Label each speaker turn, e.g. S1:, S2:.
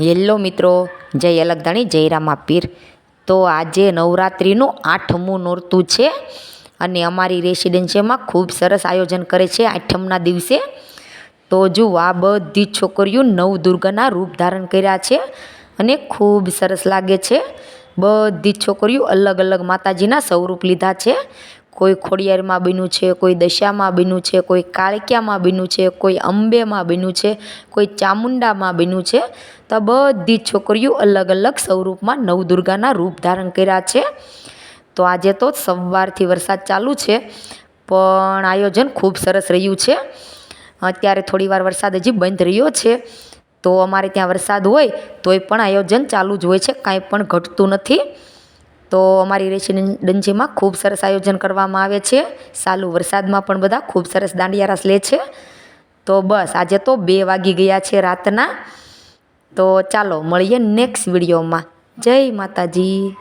S1: Hello મિત્રો, જય અલગધણી જયરામા પીર. તો આજે નવરાત્રિનું આઠમું નોરતું છે અને અમારી રેસિડેન્સીમાં ખૂબ સરસ આયોજન કરે છે આઠમના દિવસે. તો જુઓ, આ બધી છોકરીઓ નવ દુર્ગાના રૂપ ધારણ કર્યા છે અને ખૂબ સરસ લાગે છે. બધી છોકરીઓ અલગ અલગ માતાજીના સ્વરૂપ લીધા છે. કોઈ ખોડિયારમાં બન્યું છે, કોઈ દશામાં બન્યું છે, કોઈ કાળક્યામાં બન્યું છે, કોઈ અંબેમાં બન્યું છે, કોઈ ચામુંડામાં બન્યું છે, તો બધી જ છોકરીઓ અલગ અલગ સ્વરૂપમાં નવદુર્ગાના રૂપ ધારણ કર્યા છે. તો આજે તો સવારથી વરસાદ ચાલુ છે, પણ આયોજન ખૂબ સરસ રહ્યું છે. અત્યારે થોડીવાર વરસાદ હજી બંધ રહ્યો છે, તો અમારે ત્યાં વરસાદ હોય તોય પણ આયોજન ચાલુ જ હોય છે, કાંઈ પણ ઘટતું નથી. તો અમારી રેસીડેન્સીમાં ખૂબ સરસ આયોજન કરવામાં આવે છે. સાલું વરસાદમાં પણ બધા ખૂબ સરસ દાંડિયા રાસ લે છે. તો બસ, આજે તો બે વાગી ગયા છે રાતના. તો ચાલો મળીએ નેક્સ્ટ વિડીયોમાં. જય માતાજી.